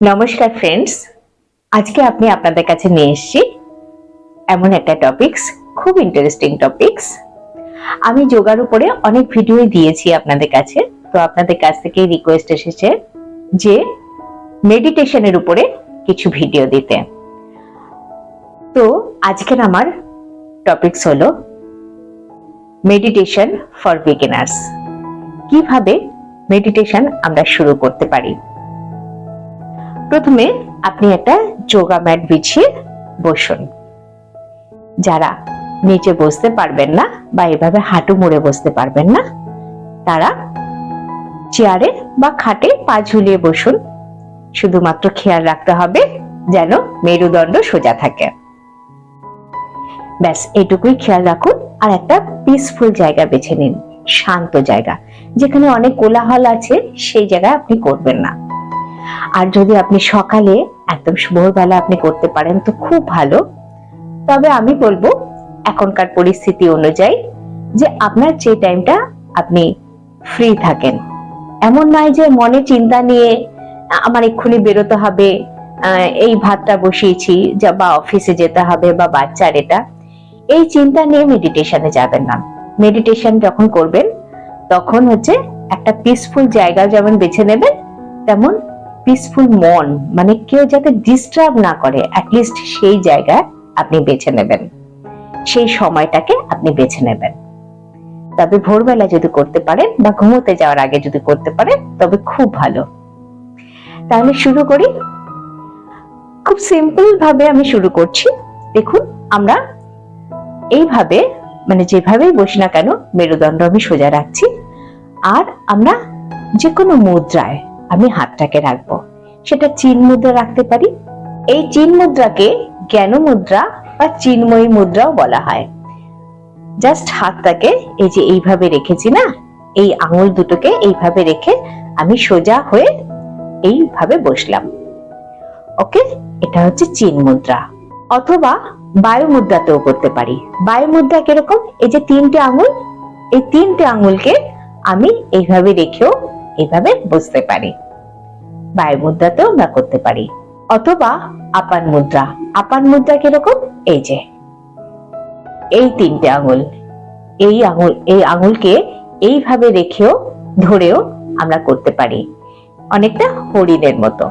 নমস্কার ফ্রেন্ডস আজকে আপনি আপনাদের কাছে নিয়ে এসেছি এমন একটা টপিকস খুব ইন্টারেস্টিং টপিকস আমি যোগার উপরে অনেক ভিডিও দিয়েছি আপনাদের কাছে, তো আপনাদের কাছ থেকে রিকোয়েস্ট এসেছে যে মেডিটেশনের উপরে কিছু ভিডিও দিতে। তো আজকের আমার টপিকস হলো মেডিটেশন ফর বিগিনার্স কীভাবে মেডিটেশন আমরা শুরু করতে পারি? প্রথমে আপনি একটা যোগা ম্যাট বিছিয়ে বসুন। যারা নিচে বসতে পারবেন না বা এভাবে হাঁটু মুড়ে বসতে পারবেন না, তারা চেয়ারে বা খাটে পা ঝুলিয়ে বসুন। শুধুমাত্র খেয়াল রাখতে হবে যেন মেরুদণ্ড সোজা থাকে। ব্যাস, এটুকুই খেয়াল রাখুন আর একটা পিসফুল জায়গা বেছে নিন, শান্ত জায়গা। যেখানে অনেক কোলাহল আছে, সেই জায়গায় আপনি করবেন না। আর যদি আপনি সকালে একদম ভোরবেলা আপনি করতে পারেন, তো খুব ভালো। তবে আমি বলব এখনকার পরিস্থিতি অনুযায়ী যে আপনার যে টাইমটা আপনি ফ্রি থাকেন। এমন নয় যে মনে চিন্তা নিয়ে, আমার এক্ষুনি বেরোতে হবে এই ভাতটা বসিয়েছি, যা বা অফিসে যেতে হবে বা বাচ্চার এটা। এই চিন্তা নিয়ে মেডিটেশনে যাবেন না। মেডিটেশন যখন করবেন, তখন হচ্ছে একটা পিসফুল জায়গা যেমন বেছে নেবেন, তেমন পিসফুল মন মানে কেউ যাতে ডিস্টার্ব না করে অ্যাটলিস্ট সেই জায়গায় আপনি বেছে নেবেন। সেই সময়টাকে আপনি বেছে নেবেন। তবে ভোরবেলা যদি করতে পারেন বা ঘুমোতে যাওয়ার আগে যদি করতে পারেন, তবে খুব ভালো। তাহলে শুরু করি। খুব সিম্পল ভাবে আমি শুরু করছি। দেখুন, আমরা এইভাবে মানে যেভাবেই বসি না কেন, মেরুদণ্ড আমি সোজা রাখছি। আর আমরা যে কোনো মুদ্রায় আমি হাতটাকে রাখব। সেটা চিন মুদ্রা রাখতে পারি। এই চিন মুদ্রাকে জ্ঞান মুদ্রা বা চিন্ময়ী মুদ্রাও বলা হয়। জাস্ট হাতটাকে এই যে এইভাবে রেখেছি না, এই আঙুল দুটোকে এইভাবে রেখে আমি সোজা হয়ে এইভাবে বসলাম। ওকে এটা হচ্ছে চিন মুদ্রা। অথবা বায়ু মুদ্রাতেও করতে পারি। বায়ু মুদ্রা কীরকম? এই যে তিনটে আঙুল, এই তিনটে আঙুলকে আমি এইভাবে রেখেও এইভাবে বসতে পারি। বায়ু মুদ্রাতেও আমরা করতে পারি। অথবা আপান মুদ্রা। আপান মুদ্রা কীরকম? এই যে। এই তিনটে আঙুল। এই আঙুল, এই আঙুলকে এইভাবে রেখেও, ধরেও আমরা করতে পারি। অনেকটা হরিণের মতো।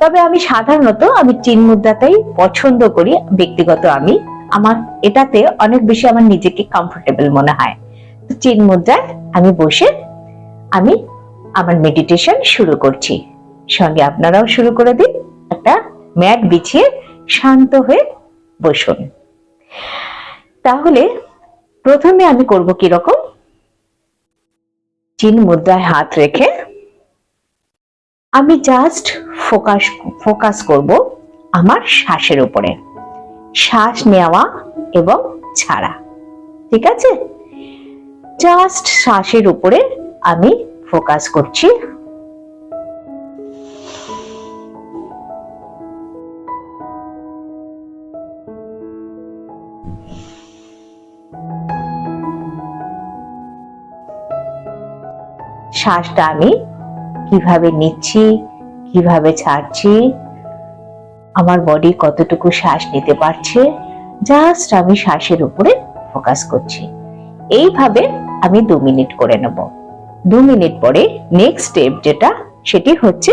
তবে আমি সাধারণত আমি চিন মুদ্রাটাই পছন্দ করি। ব্যক্তিগত আমি। আমার এটাতে অনেক বেশি আমার নিজেকে কমফোর্টেবল মনে হয়। চিন মুদ্রায় আমি বসে আমি আমার মেডিটেশন শুরু করছি। সঙ্গে আপনারাও শুরু করে দিন। একটা ম্যাট বিছিয়ে শান্ত হয়ে বসুন। তাহলে প্রথমে আমি করব কি রকম? চিন মুদ্রায় হাত রেখে আমি জাস্ট ফোকাস ফোকাস করব আমার শ্বাসের উপরে। শ্বাস নেওয়া এবং ছাড়া। ঠিক আছে? জাস্ট শ্বাসের উপরে আমি ফোকাস করছি। শ্বাসটা আমি কীভাবে নিচ্ছি, কীভাবে ছাড়ছি, আমার বডি কতটুকু শ্বাস নিতে পারছে জাস্ট আমি শ্বাসের উপরে ফোকাস করছি। এইভাবে আমি দু মিনিট করে নেব। দু মিনিট পরে নেক্সট স্টেপ যেটা, সেটি হচ্ছে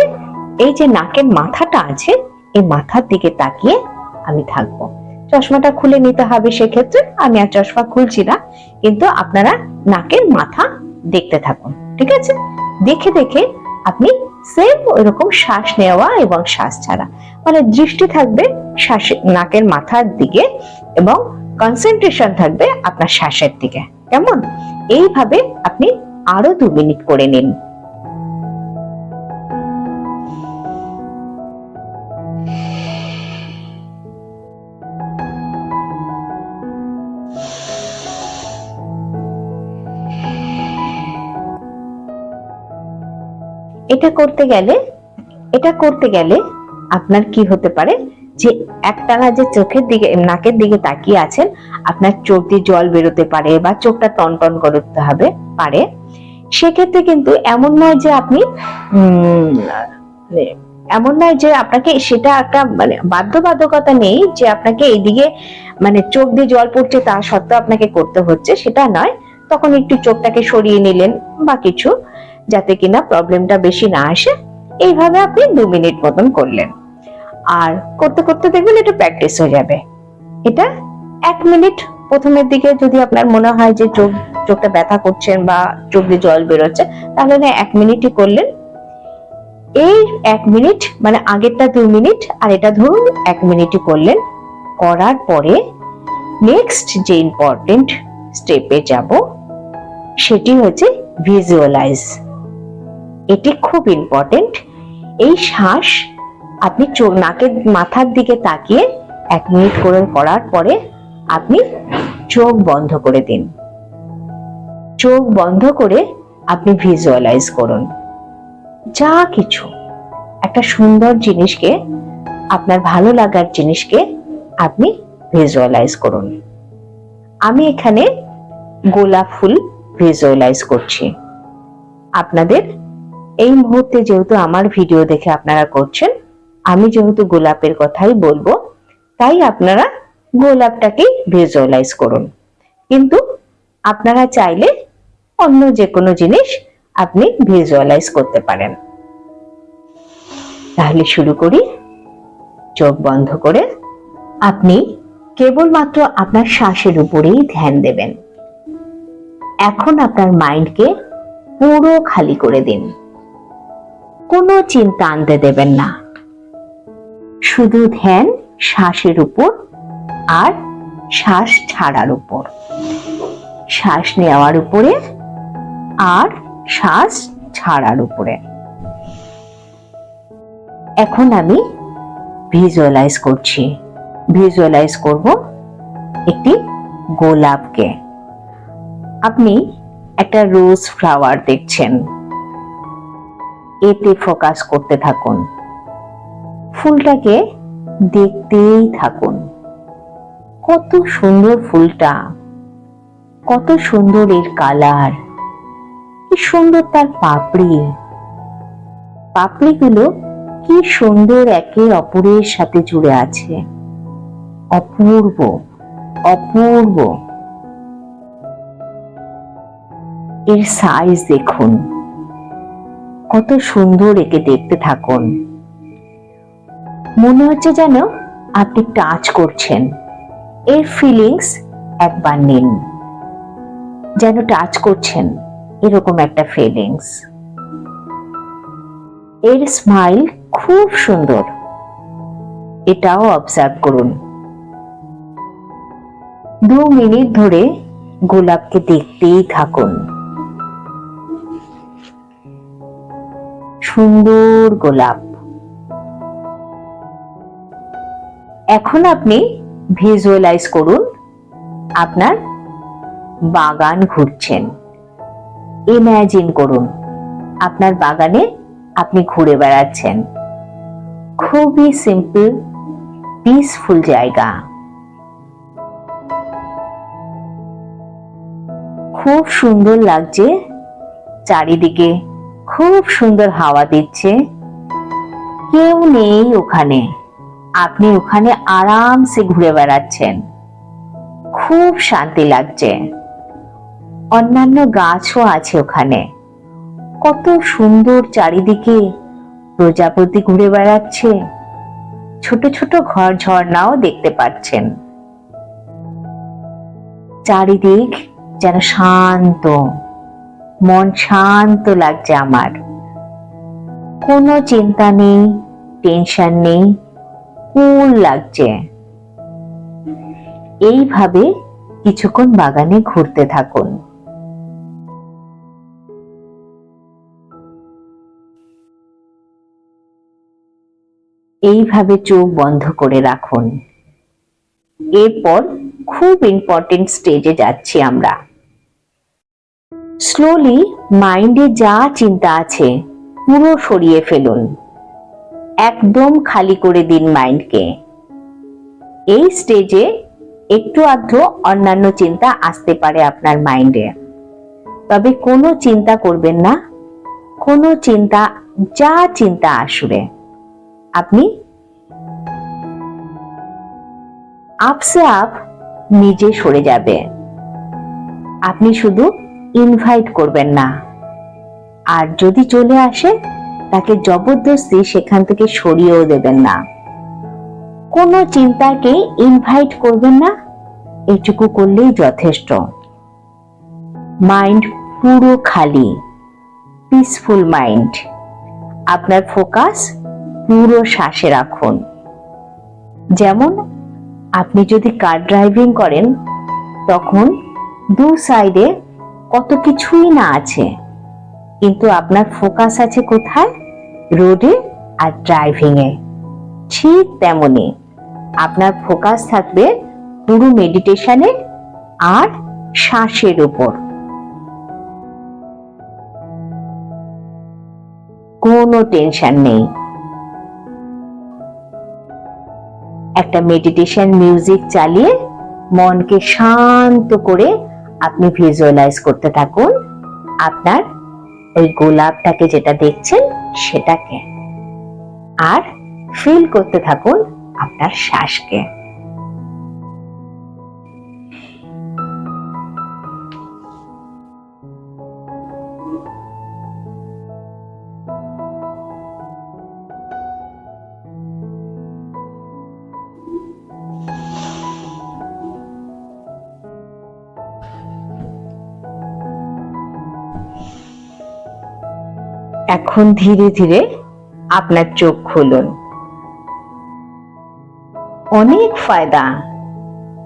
এই যে নাকের মাথাটা আছে, এই মাথার দিকে তাকিয়ে আমি থাকব। চশমাটা খুলে নিতে হবে সেক্ষেত্রে, আমি আর চশমা খুলছি না, কিন্তু আপনারা নাকের মাথা দেখতে থাকুন। ঠিক আছে? দেখে দেখে আপনি সেম ওইরকম শ্বাস নেওয়া এবং শ্বাস ছাড়া। মানে দৃষ্টি থাকবে শ্বাস নাকের মাথার দিকে এবং কনসেন্ট্রেশন থাকবে আপনার শ্বাসের দিকে। কেমন? এইভাবে আপনি আরও দু মিনিট করে নিন। এটা করতে গেলে, এটা করতে গেলে আপনার কি হতে পারে? যে একটানা যে চোখের দিকে, নাকের দিকে তাকিয়ে আছেন, আপনার চোখ দিয়ে জল বেরোতে পারে বা চোখটা টন টন করতে হবে, পারে। সেক্ষেত্রে কিন্তু এমন নয় যে আপনি এমন নয় যে আপনাকে সেটা একটা মানে বাধ্যবাধকতা নেই যে আপনাকে এইদিকে মানে চোখ দিয়ে জল পড়ছে তা সত্ত্বেও আপনাকে করতে হচ্ছে, সেটা নয়। তখন একটু চোখটাকে সরিয়ে নিলেন বা কিছু। যাতে কিনা প্রবলেমটা বেশি না আসে। এইভাবে আপনি দু মিনিট মতন করলেন। আর করতে করতে দেখবেন এটা প্র্যাকটিস হয়ে যাবে। এটা এক মিনিট প্রথমের দিকে যদি আপনার মনে হয় যে চোখ, চোখটা ব্যথা করছেন বা চোখ দিয়ে জল বেরোচ্ছে, তাহলে না এক মিনিটই করলেন। এই এক মিনিট মানে আগেরটা দুই মিনিট আর এটা ধরুন এক মিনিটই করলেন। করার পরে নেক্সট যে ইম্পর্টেন্ট স্টেপে যাব, সেটি হচ্ছে ভিজুয়ালাইজ এটি খুব ইম্পর্টেন্ট এই শ্বাস আপনি চোখ, নাকের মাথার দিকে তাকিয়ে এক মিনিট করে করার পরে আপনি চোখ বন্ধ করে দিন। চোখ বন্ধ করে আপনি ভিজুয়ালাইজ করুন। যা কিছু, একটা সুন্দর জিনিসকে, আপনার ভালো লাগার জিনিসকে আপনি ভিজুয়ালাইজ করুন। আমি এখানে গোলাপ ফুল ভিজুয়ালাইজ করছি। আপনাদের এই মুহূর্তে যেহেতু আমার ভিডিও দেখে আপনারা করছেন, আমি যেহেতু গোলাপের কথাই বলব, তাই আপনারা গোলাপটাকেই ভিজুয়ালাইজ করুন। কিন্তু আপনারা চাইলে অন্য যে কোনো জিনিস আপনি ভিজুয়ালাইজ করতে পারেন। তাহলে শুরু করি। চোখ বন্ধ করে আপনি কেবলমাত্র আপনার শ্বাসের উপরেই ধ্যান দেবেন। এখন আপনার মাইন্ডকে পুরো খালি করে দিন। কোনো চিন্তা আনতে দেবেন না। শুধু ধ্যান শ্বাসের উপর আর শ্বাস ছাড়ার উপর। শ্বাস নেওয়ার উপরে আর শ্বাস ছাড়ার উপরে। এখন আমি ভিজুয়ালাইজ করছি। ভিজুয়ালাইজ করব একটি গোলাপকে। আপনি একটা রোজ ফ্লাওয়ার দেখছেন। এতে ফোকাস করতে থাকুন। ফুলটাকে দেখতেই থাকুন। কত সুন্দর ফুলটা। কত সুন্দর এর কালার। কি সুন্দর তার পাপড়ি। পাপড়িগুলো কি সুন্দর একে অপরের সাথে জুড়ে আছে। অপূর্ব অপূর্ব। এর সাইজ দেখুন। কত সুন্দর একে দেখতে থাকুন। মনে হচ্ছে যেন আপনি টাচ করছেন। এর ফিলিংস একবার নিন। যেন টাচ করছেন, এরকম একটা ফিলিংস এর স্মাইল খুব সুন্দর। এটাও অবজার্ভ করুন। দু মিনিট ধরে গোলাপকে দেখতেই থাকুন। সুন্দর গোলাপ। এখন আপনি ভিজুয়ালাইজ করুন, আপনার বাগান ঘুরছেন। ইম্যাজিন করুন, আপনার বাগানে আপনি ঘুরে বেড়াচ্ছেন। খুবই সিম্পল পিসফুল জায়গা। খুব সুন্দর লাগছে চারিদিকে। খুব সুন্দর হাওয়া দিচ্ছে। কেউ নেই ওখানে। আপনি ওখানে আরামসে ঘুরে বেড়াচ্ছেন। খুব শান্তি লাগছে। অন্যান্য গাছও আছে ওখানে। কত সুন্দর চারিদিকে প্রজাপতি ঘুরে বেড়াচ্ছে। ছোট ছোট ঘর ঝর্ণাও দেখতে পাচ্ছেন। চারিদিক যেন শান্ত। মন শান্ত লাগছে আমার। কোনো চিন্তা নেই, টেনশন নেই, কুল লাগছে। এইভাবে কিছুক্ষণ বাগানে ঘুরতে থাকুন। এইভাবে চোখ বন্ধ করে রাখুন। এরপর খুব ইম্পর্টেন্ট স্টেজে যাচ্ছি আমরা। স্লোলি মাইন্ডে যা চিন্তা আছে, পুরো সরিয়ে ফেলুন। একদম খালি করে দিন মাইন্ডকে এই স্টেজে একটু আধটু অন্যান্য চিন্তা আসতে পারে আপনার মাইন্ডে তবে কোনো চিন্তা করবেন না। কোনো চিন্তা, যা চিন্তা আসবে। আপনি আপসে আপ নিজে সরে যাবে। আপনি শুধু ইনভাইট করবেন না। আর যদি চলে আসে, তাকে জবরদস্তি সেখান থেকে সরিয়েও দেবেন না। কোনো চিন্তাকে ইনভাইট করবেন না, এটুকু করলেই যথেষ্ট। মাইন্ড পুরো খালি। পিসফুল মাইন্ড আপনার ফোকাস পুরো শ্বাসে রাখুন। যেমন, আপনি যদি কার ড্রাইভিং করেন, তখন দু সাইডে কত কিছুই না আছে। কিন্তু আপনার ফোকাস আছে কোথায়? রোডে আর ড্রাইভিং এ ঠিক তেমনি আপনার ফোকাস থাকবে পুরো মেডিটেশনে আর শ্বাসের উপর। কোনো টেনশন নেই। একটা মেডিটেশন মিউজিক চালিয়ে মনকে শান্ত করে আপনি ভিজুয়ালাইজ করতে থাকুন আপনার ওই গোলাপটাকে যেটা দেখছেন সেটাকে। আর ফিল করতে থাকুন আপনার শ্বাসকে। এখন ধীরে ধীরে আপনার চোখ খুলুন। অনেক ফায়দা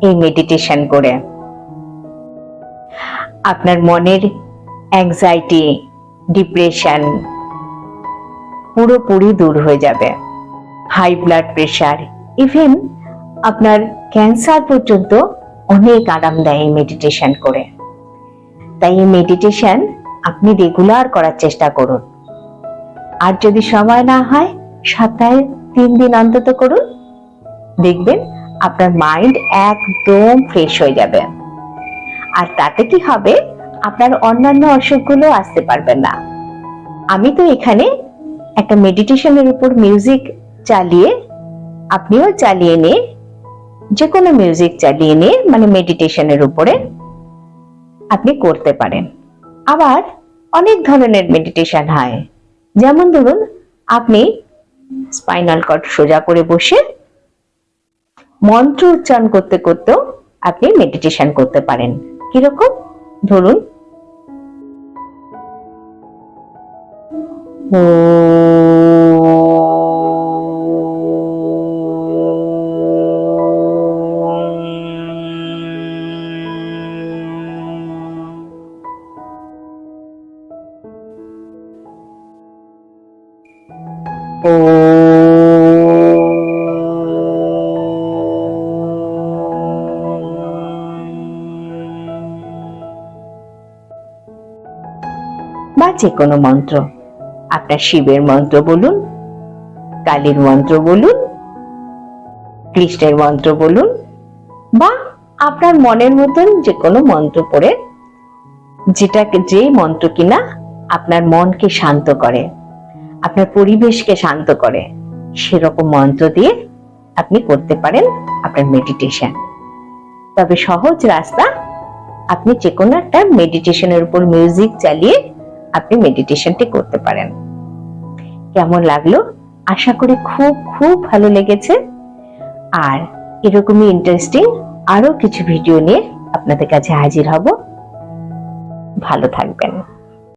এই মেডিটেশন করে। আপনার মনের অ্যাংজাইটি ডিপ্রেশন পুরোপুরি দূর হয়ে যাবে। হাই ব্লাড প্রেশার ইভেন আপনার ক্যান্সার পর্যন্ত অনেক আরাম দেয় এই মেডিটেশন করে। তাই এই মেডিটেশন আপনি রেগুলার করার চেষ্টা করুন। আর যদি সময় না হয়, সপ্তাহে তিন দিন অন্তত করুন। দেখবেন আপনার মাইন্ড একদম ফ্রেশ হয়ে যাবে। আর তাতে কি হবে? আপনার অন্যান্য অসুখগুলো আসতে পারবেন না। আমি তো এখানে একটা মেডিটেশনের উপর মিউজিক চালিয়ে, আপনিও চালিয়ে নিয়ে যে কোনো মিউজিক চালিয়ে নিয়ে মানে মেডিটেশনের উপরে আপনি করতে পারেন। আবার অনেক ধরনের মেডিটেশন হয়। যেমন ধরুন, আপনি স্পাইনাল কর্ড সোজা করে বসে মন্ত্র উচ্চারণ করতে করতেও আপনি মেডিটেশন করতে পারেন। কীরকম? ধরুন বা যে কোনো মন্ত্র। আপনার শিবের মন্ত্র বলুন, কালীর মন্ত্র বলুন, কৃষ্ণের মন্ত্র বলুন, বা আপনার মনের মতন যে কোনো মন্ত্র পড়ে যেটাকে যে মন্ত্র কিনা আপনার মনকে শান্ত করে, আপনার পরিবেশকে শান্ত করে, সেরকম মন্ত্র দিয়ে আপনি করতে পারেন আপনার মেডিটেশন তবে সহজ রাস্তা, আপনি যে কোনো একটা মেডিটেশনের উপর মিউজিক চালিয়ে আপনি মেডিটেশনটি করতে পারেন। কেমন লাগল? আশা করি খুব খুব ভালো লেগেছে। আর এরকমই ইন্টারেস্টিং আরও কিছু ভিডিও নিয়ে আপনাদের কাছে হাজির হব। ভালো থাকবেন।